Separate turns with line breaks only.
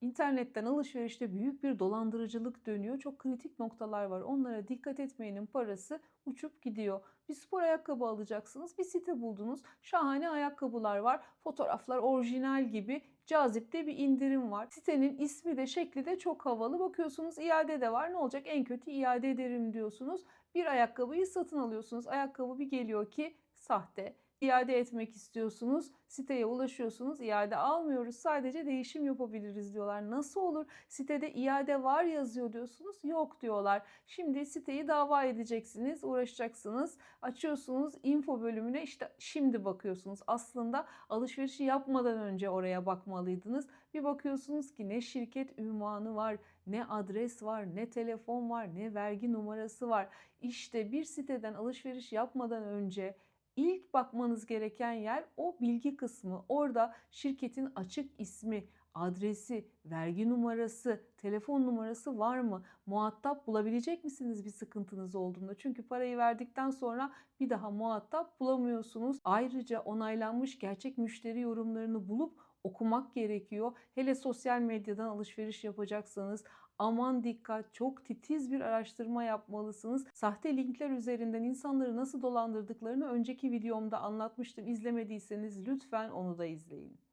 İnternetten alışverişte büyük bir dolandırıcılık dönüyor. Çok kritik noktalar var. Onlara dikkat etmeyenin parası uçup gidiyor. Bir spor ayakkabı alacaksınız. Bir site buldunuz. Şahane ayakkabılar var. Fotoğraflar orijinal gibi. Cazip de bir indirim var. Sitenin ismi de şekli de çok havalı. Bakıyorsunuz iade de var. Ne olacak? En kötü iade ederim diyorsunuz. Bir ayakkabıyı satın alıyorsunuz. Ayakkabı bir geliyor ki sahte iade etmek istiyorsunuz. Siteye ulaşıyorsunuz. iade almıyoruz. Sadece değişim yapabiliriz diyorlar. Nasıl olur? Sitede iade var yazıyor diyorsunuz. Yok diyorlar. Şimdi siteyi dava edeceksiniz. Uğraşacaksınız. Açıyorsunuz info bölümüne işte şimdi bakıyorsunuz. Aslında alışverişi yapmadan önce oraya bakmalıydınız. Bir bakıyorsunuz ki ne şirket ünvanı var, ne adres var, ne telefon var, ne vergi numarası var. İşte bir siteden alışveriş yapmadan önce İlk bakmanız gereken yer o bilgi kısmı. Orada şirketin açık ismi, adresi, vergi numarası, telefon numarası var mı? Muhatap bulabilecek misiniz bir sıkıntınız olduğunda? Çünkü parayı verdikten sonra bir daha muhatap bulamıyorsunuz. Ayrıca onaylanmış gerçek müşteri yorumlarını bulup okumak gerekiyor. Hele sosyal medyadan alışveriş yapacaksanız aman dikkat çok titiz bir araştırma yapmalısınız. Sahte linkler üzerinden insanları nasıl dolandırdıklarını önceki videomda anlatmıştım. İzlemediyseniz lütfen onu da izleyin.